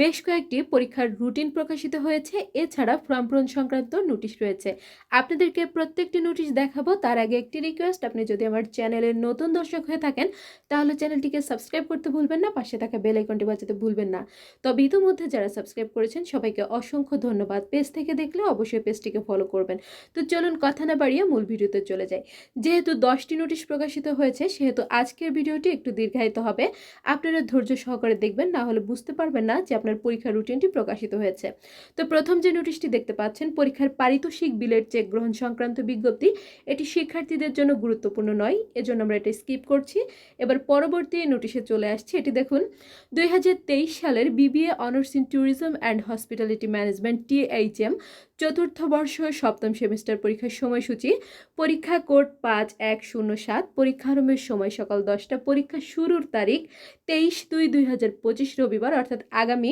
বেশ কয়েকটি পরীক্ষার রুটিন প্রকাশিত হয়েছে। এছাড়া ফর্ম পূরণ সংক্রান্ত নোটিশ রয়েছে। আপনাদেরকে প্রত্যেকটি নোটিশ দেখাবো। তার আগে একটি রিকোয়েস্ট আপনি যদি আমার চ্যানেলের নতুন দর্শক হয়ে থাকেন, তাহলে চ্যানেলটিকে সাবস্ক্রাইব করতে ভুলবেন না, পাশে থাকা বেল আইকনটি বাজাতে ভুলবেন না। তবে ইতিমধ্যে যারা সাবস্ক্রাইব করেছেন, সবাইকে অসংখ্য ধন্যবাদ। পেজ থেকে দেখলে অবশ্যই পেজটিকে ফলো করবেন। তো চলুন কথা না বাড়িয়ে মূল ভিডিওতে চলে যাই। যেহেতু দশটি নোটিশ প্রকাশিত হয়েছে, সেহেতু আজকের ভিডিওটি একটু দীর্ঘায়িত হবে। আপনারা ধৈর্য সহকারে দেখবেন, না হলে বুঝতে পারবেন না যে আপনার পরীক্ষার রুটিনটি প্রকাশিত হয়েছে। তো প্রথম যে নোটিশটি দেখতে পাচ্ছেন, পরীক্ষার পারিতোষিক বিলের চেক গ্রহণ সংক্রান্ত বিজ্ঞপ্তি, এটি শিক্ষার্থীদের জন্য গুরুত্বপূর্ণ নয়, এজন্য আমরা এটা স্কিপ করছি। এবার পরবর্তী নোটিশে চলে আসছি, এটি দেখুন, দুই হাজার তেইশ সালের BBA honours in tourism and hospitality management THM চতুর্থ বর্ষ, সপ্তম সেমিস্টার পরীক্ষার সময়সূচি, পরীক্ষা কোড পাঁচ এক শূন্য সাত, পরীক্ষা সময় সকাল দশটা, পরীক্ষা শুরুর তারিখ তেইশ দুই দুই হাজার পঁচিশ রবিবার, অর্থাৎ আগামী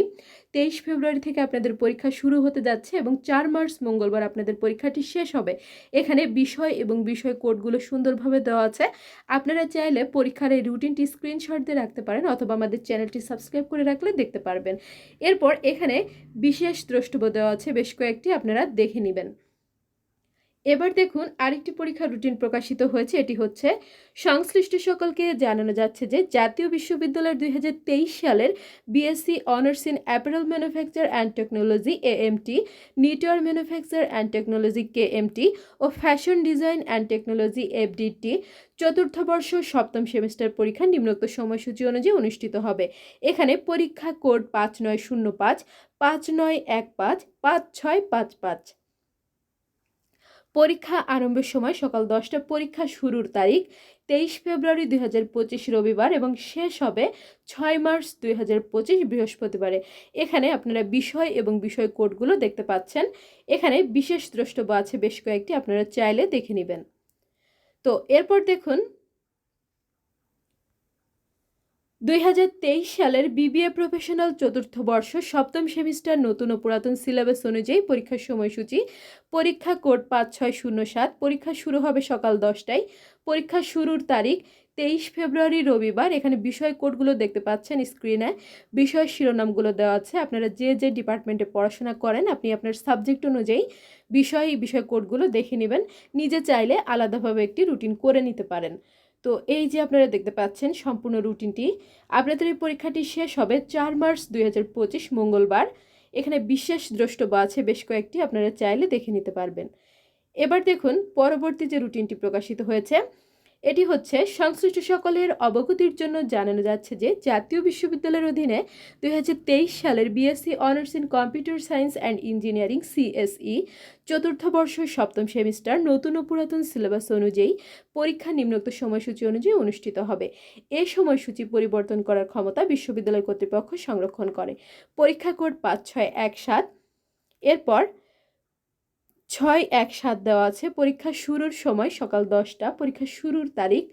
তেইশ ফেব্রুয়ারি থেকে আপনাদের পরীক্ষা শুরু হতে যাচ্ছে এবং চার মার্চ মঙ্গলবার আপনাদের পরীক্ষাটি শেষ হবে। এখানে বিষয় এবং বিষয় কোডগুলো সুন্দরভাবে দেওয়া আছে। আপনারা চাইলে পরীক্ষার এই রুটিনটি স্ক্রিনশট দিয়ে রাখতে পারেন অথবা আমাদের চ্যানেলটি সাবস্ক্রাইব করে রাখলে দেখতে পারবেন। এরপর এখানে বিশেষ দ্রষ্টব্য দেওয়া আছে, বেশ কয়েকটি আপনারা দেখে নেবেন। এবার দেখুন আরেকটি পরীক্ষার রুটিন প্রকাশিত হয়েছে, এটি হচ্ছে, সংশ্লিষ্ট সকলকে জানানো যাচ্ছে যে জাতীয় বিশ্ববিদ্যালয়ের দুই হাজার তেইশ সালের BSc honours in apparel manufacture and technology A AMT knitwear manufacture and technology K KMT O fashion design and technology FDT চতুর্থ বর্ষ সপ্তম সেমিস্টার পরীক্ষা নিম্নোক্ত সময়সূচি অনুযায়ী অনুষ্ঠিত হবে। এখানে পরীক্ষা কোড পাঁচ নয় শূন্য পাঁচ পাঁচ নয় এক পাঁচ পাঁচ ছয় পাঁচ পাঁচ। পরীক্ষা আরম্ভের সময় সকাল দশটা পরীক্ষা শুরুর তারিখ তেইশ ফেব্রুয়ারি দুই হাজার পঁচিশ রবিবার এবং শেষ হবে ছয় মার্চ দুই হাজার পঁচিশ বৃহস্পতিবারে। এখানে আপনারা বিষয় এবং বিষয় কোডগুলো দেখতে পাচ্ছেন। এখানে বিশেষ দ্রষ্টব্য আছে, বেশ কয়েকটি আপনারা চাইলে দেখে নেবেন। তো এরপর দেখুন দুই হাজার তেইশ সালের বিবিএ প্রফেশনাল চতুর্থ বর্ষ সপ্তম সেমিস্টার নতুন ও পুরাতন সিলেবাস অনুযায়ী পরীক্ষার সময়সূচি, পরীক্ষা কোড পাঁচ ছয় শূন্য সাত, পরীক্ষা শুরু হবে সকাল দশটায়। পরীক্ষা শুরুর তারিখ তেইশ ফেব্রুয়ারি রবিবার। এখানে বিষয় কোডগুলো দেখতে পাচ্ছেন স্ক্রিনে। বিষয় শিরোনামগুলো দেওয়া আছে। আপনারা যে যে ডিপার্টমেন্টে পড়াশোনা করেন, আপনি আপনার সাবজেক্ট অনুযায়ী বিষয় বিষয় কোডগুলো দেখে নেবেন। নিজে চাইলে আলাদাভাবে একটি রুটিন করে নিতে পারেন। তো এই যে আপনারা দেখতে পাচ্ছেন সম্পূর্ণ রুটিনটি, আপনাদের এই পরীক্ষাটি শেষ হবে চার মার্চ দুই হাজার পঁচিশ মঙ্গলবার। এখানে বিশ্বাস দ্রষ্টব্য আছে, বেশ কয়েকটি আপনারা চাইলে দেখে নিতে পারবেন। এবার দেখুন, পরবর্তী যে রুটিনটি প্রকাশিত হয়েছে এটি হচ্ছে সংশ্লিষ্ট সকলের অবগতির জন্য জানানো যাচ্ছে যে জাতীয় বিশ্ববিদ্যালয়ের অধীনে দুই হাজার তেইশ সালের BSc honours in computer science and engineering CSE চতুর্থ বর্ষ সপ্তম সেমিস্টার নতুন ও পুরাতন সিলেবাস অনুযায়ী পরীক্ষা নিম্নোক্ত সময়সূচি অনুযায়ী অনুষ্ঠিত হবে। এ সময়সূচি পরিবর্তন করার ক্ষমতা বিশ্ববিদ্যালয় কর্তৃপক্ষ সংরক্ষণ করে। পরীক্ষা কোড পাঁচ ছয় এক সাত। এরপর ছয় এক সাত দেওয়া আছে। পরীক্ষা শুরুর সময় সকাল দশটা, পরীক্ষা শুরুর তারিখ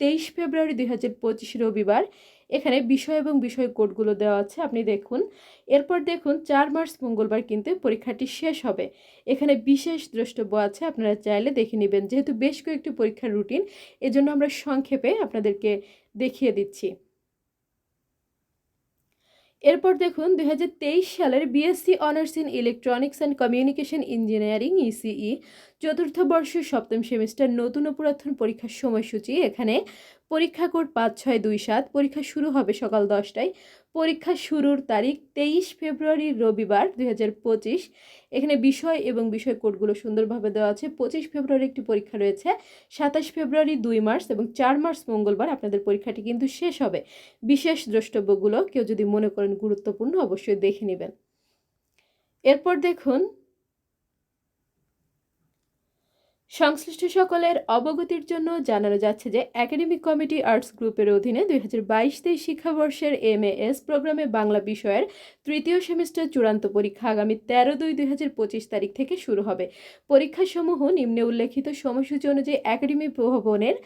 তেইশ ফেব্রুয়ারি দুই হাজার পঁচিশ রবিবার। এখানে বিষয় এবং বিষয় কোডগুলো দেওয়া আছে, আপনি দেখুন। এরপর দেখুন, চার মার্চ মঙ্গলবার কিন্তু পরীক্ষাটি শেষ হবে। এখানে বিশেষ দ্রষ্টব্য আছে, আপনারা চাইলে দেখে নেবেন। যেহেতু বেশ কয়েকটি পরীক্ষার রুটিন, এজন্য আমরা সংক্ষেপে আপনাদেরকে দেখিয়ে দিচ্ছি। এরপর দেখুন, দুই হাজার তেইশ সালের BSc honours in electronics and communication engineering ECE চতুর্থ বর্ষ সপ্তম সেমিস্টার নতুন ও পুরাতন পরীক্ষার সময়সূচি। এখানে পরীক্ষা কোড পাঁচ ছয় দুই সাত, পরীক্ষা শুরু হবে সকাল দশটায়। পরীক্ষা শুরুর তারিখ তেইশ ফেব্রুয়ারি রবিবার দু হাজার পঁচিশ। এখানে বিষয় এবং বিষয় কোডগুলো সুন্দরভাবে দেওয়া আছে। পঁচিশ ফেব্রুয়ারি একটি পরীক্ষা রয়েছে, সাতাশ ফেব্রুয়ারি দুই মার্চ এবং চার মার্চ মঙ্গলবার আপনাদের পরীক্ষাটি কিন্তু শেষ হবে। বিশেষ দ্রষ্টব্যগুলো কেউ যদি মনে করেন গুরুত্বপূর্ণ, অবশ্যই দেখে নেবেন। এরপর দেখুন সংশ্লিষ্ট সকলের অবগতির জন্য জানানো যাচ্ছে যে একাডেমিক কমিটি আর্টস গ্রুপের অধীনে দুই হাজার বাইশ তেইশ শিক্ষাবর্ষের এম এস প্রোগ্রামে বাংলা বিষয়ের তৃতীয় সেমিস্টার চূড়ান্ত পরীক্ষা আগামী তেরো দুই দুই হাজার পঁচিশ তারিখ থেকে শুরু হবে। পরীক্ষাসমূহ নিম্নে উল্লেখিত সময়সূচি অনুযায়ী একাডেমি ভবনের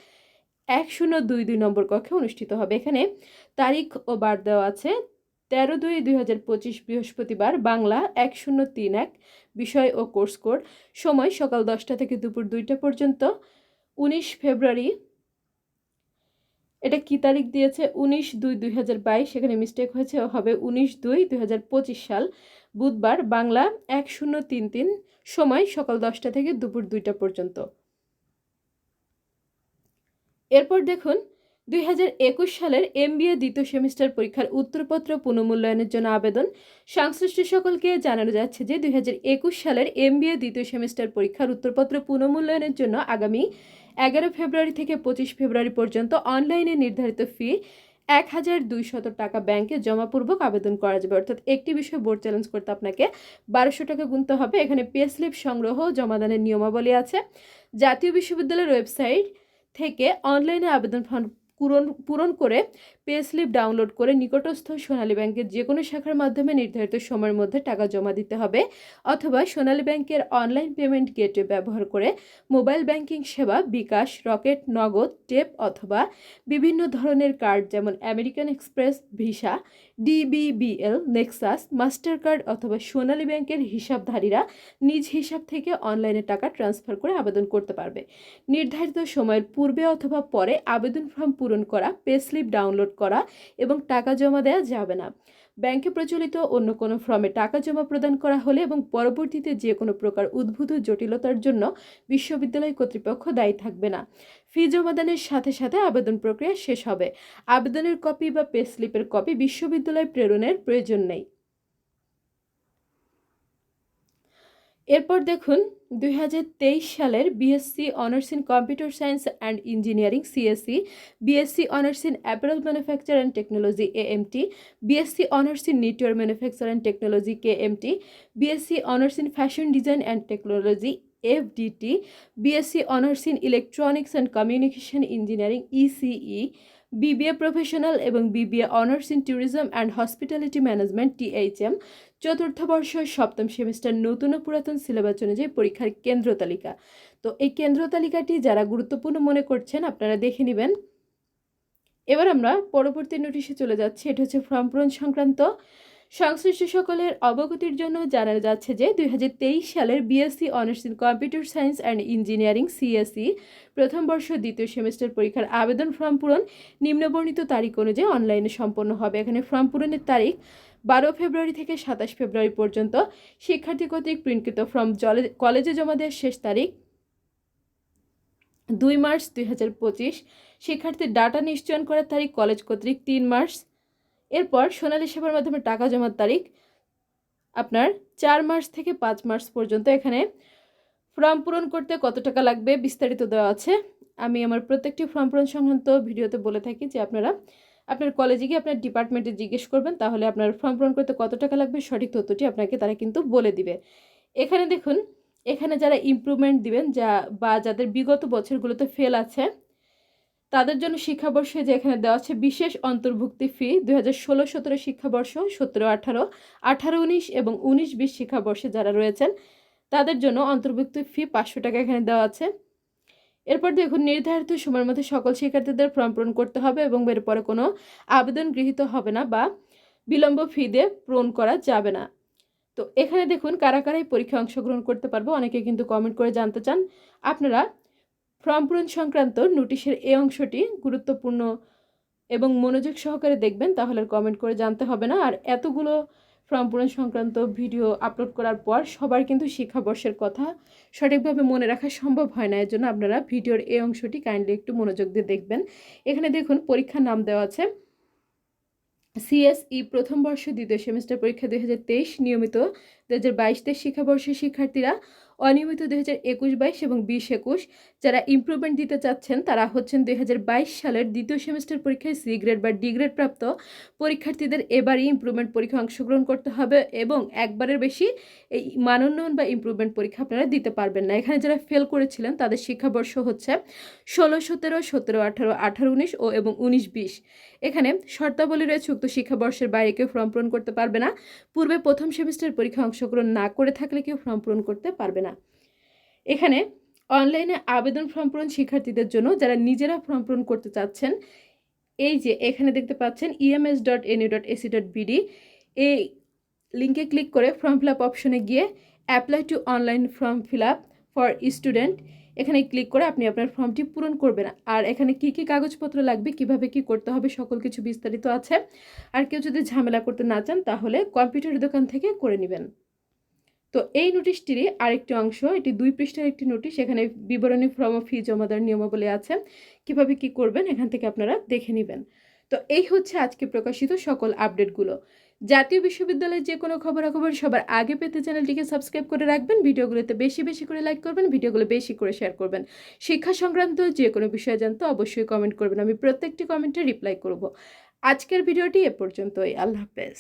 এক শূন্য দুই দুই নম্বর কক্ষে অনুষ্ঠিত হবে। এখানে তারিখ ও বার দেওয়া আছে তেরো দুই দুই হাজার পঁচিশ বৃহস্পতিবার বাংলা এক শূন্য তিন এক বিষয় ও কোর্স কোড সময় সকাল দশটা থেকে দুপুর দুইটা পর্যন্ত। উনিশ ফেব্রুয়ারি, এটা কী তারিখ দিয়েছে? উনিশ দুই দুই হাজার বাইশ, এখানে মিস্টেক হয়েছে ও হবে উনিশ দুই দুই হাজার পঁচিশ সাল, বুধবার বাংলা এক শূন্য তিন তিন সময় সকাল দশটা থেকে দুপুর দুইটা পর্যন্ত। এরপর দেখুন দুই হাজার একুশ সালের এমবিএ দ্বিতীয় সেমিস্টার পরীক্ষার উত্তরপত্র পুনঃমূল্যায়নের জন্য আবেদন। সংশ্লিষ্ট সকলকে জানানো যাচ্ছে যে দুই হাজার একুশ সালের এমবিএ দ্বিতীয় সেমিস্টার পরীক্ষার উত্তরপত্র পুনঃমূল্যায়নের জন্য আগামী এগারো ফেব্রুয়ারি থেকে পঁচিশ ফেব্রুয়ারি পর্যন্ত অনলাইনে নির্ধারিত ফি এক হাজার দুইশত টাকা ব্যাংকে জমাপূর্বক আবেদন করা যাবে। অর্থাৎ একটি বিষয় বোর্ড চ্যালেঞ্জ করতে আপনাকে বারোশো টাকা গুনতে হবে। এখানে পে স্লিপ সংগ্রহ, জমাদানের নিয়মাবলী আছে। জাতীয় বিশ্ববিদ্যালয়ের ওয়েবসাইট থেকে অনলাইনে আবেদন ফর্ম পূরণ পূরণ করে পে স্লিপ ডাউনলোড করে নিকটস্থ সোনালী ব্যাংকের যে কোনো শাখার মাধ্যমে নির্ধারিত সময়ের মধ্যে টাকা জমা দিতে হবে অথবা সোনালী ব্যাংকের অনলাইন পেমেন্ট গেটওয়ে ব্যবহার করে মোবাইল ব্যাংকিং সেবা, বিকাশ, রকেট, নগদ, টেপ অথবা বিভিন্ন ধরনের কার্ড যেমন American Express, visa DBBL Nexus master card অথবা সোনালী ব্যাংকের হিসাবধারীরা নিজ হিসাব থেকে অনলাইনে টাকা ট্রান্সফার করে আবেদন করতে পারবে। নির্ধারিত সময়ের পূর্বে অথবা পরে আবেদন ফর্ম পূরণ করা, পে স্লিপ ডাউনলোড করা এবং টাকা জমা দেওয়া যাবে না। ব্যাংকে প্রচলিত অন্য কোনো ফর্মে টাকা জমা প্রদান করা হলে এবং পরবর্তীতে যে কোনো প্রকার উদ্ভূত জটিলতার জন্য বিশ্ববিদ্যালয় কর্তৃপক্ষ দায়ী থাকবে না। ফি জমাদানের সাথে সাথে আবেদন প্রক্রিয়া শেষ হবে। আবেদনের কপি বা পে স্লিপের কপি বিশ্ববিদ্যালয় প্রেরণের প্রয়োজন নেই। এরপর দেখুন, দুই হাজার তেইশ সালের BSc honours in computer science and engineering CSC BSc honours in apparel manufacture and technology AMT BSc honours in knitwear manufacture and technology K KMT BSc honours in fashion design and technology FDT BSc honours in electronics and communication engineering ECE BBA professional এবং BBA honours in tourism and hospitality management THM চতুর্থ বর্ষ সপ্তম semester নতুন ও পুরাতন syllabus অনুযায়ী পরীক্ষার কেন্দ্র তালিকা। তো এই কেন্দ্র তালিকাটি যারা গুরুত্বপূর্ণ মনে করছেন, আপনারা দেখে নেবেন। এবার আমরা পরবর্তী নোটিশে চলে যাচ্ছি। এটা হচ্ছে ফর্ম পূরণ সংক্রান্ত। সংশ্লিষ্ট সকলের অবগতির জন্য জানা যাচ্ছে যে দুই হাজার তেইশ সালের BSc honours in computer science and engineering CSC প্রথম বর্ষ দ্বিতীয় সেমিস্টার পরীক্ষার আবেদন ফর্ম পূরণ নিম্নবর্ণিত তারিখ অনুযায়ী অনলাইনে সম্পন্ন হবে। এখানে ফর্ম পূরণের তারিখ বারো ফেব্রুয়ারি থেকে সাতাশ ফেব্রুয়ারি পর্যন্ত। শিক্ষার্থী কর্তৃক প্রিন্টকৃত ফর্ম কলেজে জমা দেওয়ার শেষ তারিখ দুই মার্চ দুই হাজার পঁচিশ। শিক্ষার্থীর ডাটা নিশ্চয়ন করার তারিখ কলেজ কর্তৃক তিন মার্চ। এরপর সোনালী সেবার মাধ্যমে টাকা জমার তারিখ আপনার চার মাস থেকে পাঁচ মাস পর্যন্ত। এখানে ফর্ম পূরণ করতে কত টাকা লাগবে বিস্তারিত দেওয়া আছে। আমি আমার প্রত্যেকটি ফর্ম পূরণ সংক্রান্ত ভিডিওতে বলে থাকি যে আপনারা আপনার কলেজে গিয়ে আপনার ডিপার্টমেন্টে জিজ্ঞেস করবেন, তাহলে আপনার ফর্ম পূরণ করতে কত টাকা লাগবে, সঠিক তথ্যটি আপনাকে তারা কিন্তু বলে দিবে। এখানে দেখুন, এখানে যারা ইমপ্রুভমেন্ট দিবেন, যা বা যাদের বিগত বছরগুলোতে ফেল আছে তাদের জন্য শিক্ষাবর্ষে যে এখানে দেওয়া আছে বিশেষ অন্তর্ভুক্তি ফি দুই হাজার ষোলো, সতেরো শিক্ষাবর্ষ, সতেরো, আঠারো আঠারো, উনিশ এবং উনিশ, বিশ শিক্ষাবর্ষে যারা রয়েছেন, তাদের জন্য অন্তর্ভুক্তি ফি পাঁচশো টাকা এখানে দেওয়া আছে। এরপর দেখুন, নির্ধারিত সময়ের মধ্যে সকল শিক্ষার্থীদের ফর্ম পূরণ করতে হবে এবং এরপরে কোনো আবেদন গৃহীত হবে না বা বিলম্ব ফি দিয়ে পূরণ করা যাবে না। তো এখানে দেখুন, কারা কারাই পরীক্ষায় অংশগ্রহণ করতে পারব, অনেকে কিন্তু কমেন্ট করে জানতে চান। আপনারা ফর্ম পূরণ সংক্রান্ত নোটিশের এই অংশটি গুরুত্বপূর্ণ এবং মনোযোগ সহকারে দেখবেন, তাহলে কমেন্ট করে জানতে হবে না। আর এতগুলো ফর্ম পূরণ সংক্রান্ত ভিডিও আপলোড করার পর সবার কিন্তু শিক্ষাবর্ষের কথা সঠিকভাবে মনে রাখা সম্ভব হয় না। এর জন্য আপনারা ভিডিওর এই অংশটি কাইন্ডলি একটু মনোযোগ দিয়ে দেখবেন। এখানে দেখুন, পরীক্ষার নাম দেওয়া আছে। সিএসই প্রথম বর্ষ দ্বিতীয় সেমিস্টার পরীক্ষা দুই হাজার তেইশ নিয়মিত দু হাজার বাইশ তেইশ শিক্ষাবর্ষের শিক্ষার্থীরা অনিয়মিত দুই হাজার একুশ বাইশ এবং বিশ একুশ যারা ইমপ্রুভমেন্ট দিতে চাচ্ছেন, তারা হচ্ছেন দুই হাজার বাইশ সালের দ্বিতীয় সেমিস্টার পরীক্ষায় সি গ্রেড বা ডি গ্রেড প্রাপ্ত পরীক্ষার্থীদের এবারই ইম্প্রুভমেন্ট পরীক্ষা অংশগ্রহণ করতে হবে এবং একবারের বেশি এই মানোন্নয়ন বা ইম্প্রুভমেন্ট পরীক্ষা আপনারা দিতে পারবেন না। এখানে যারা ফেল করেছিলেন, তাদের শিক্ষাবর্ষ হচ্ছে ষোলো, সতেরো সতেরো, আঠারো আঠারো, উনিশ ও এবং উনিশ, বিশ। এখানে শর্তাবলী রয়েছে, উক্ত শিক্ষাবর্ষের বাইরে কেউ ফর্ম পূরণ করতে পারবে না। পূর্বে প্রথম সেমিস্টার পরীক্ষা অংশগ্রহণ না করে থাকলে কেউ ফর্ম পূরণ করতে পারবে না। এখানে অনলাইনে আবেদন ফর্ম পূরণ শিক্ষার্থীদের জন্য যারা নিজেরা ফর্ম পূরণ করতে চাচ্ছেন, এই যে এখানে দেখতে পাচ্ছেন EMS dot NU dot AC dot BD এই লিঙ্কে ক্লিক করে ফর্ম ফিল আপ অপশনে গিয়ে apply to online form fill up for student এখানে ক্লিক করে আপনি আপনার ফর্মটি পূরণ করবেন। আর এখানে কি কি কাগজপত্র লাগবে, কীভাবে কি করতে হবে, সকল কিছু বিস্তারিত আছে। আর কেউ যদি ঝামেলা করতে না চান, তাহলে কম্পিউটার দোকান থেকে করে নেবেন। তো এই নোটিশটিরই আরেকটি অংশ, এটি দুই পৃষ্ঠার একটি নোটিশ এখানে বিবরণী ফর্ম ফি জমা দেওয়ার নিয়মাবলী আছে। কীভাবে কি করবেন, এখান থেকে আপনারা দেখে নেবেন। তো এই হচ্ছে আজকে প্রকাশিত সকল আপডেটগুলো জাতীয় বিশ্ববিদ্যালয়ের যে কোনো খবরাখবর সবার আগে পেতে চ্যানেলটিকে সাবস্ক্রাইব করে রাখবেন, ভিডিওগুলোতে বেশি বেশি করে লাইক করবেন, ভিডিওগুলো বেশি করে শেয়ার করবেন। শিক্ষা সংক্রান্ত যে কোনো বিষয় জানতে অবশ্যই কমেন্ট করবেন, আমি প্রত্যেকটি কমেন্টে রিপ্লাই করব। আজকের ভিডিওটি এ পর্যন্তই, আল্লাহ হাফেজ।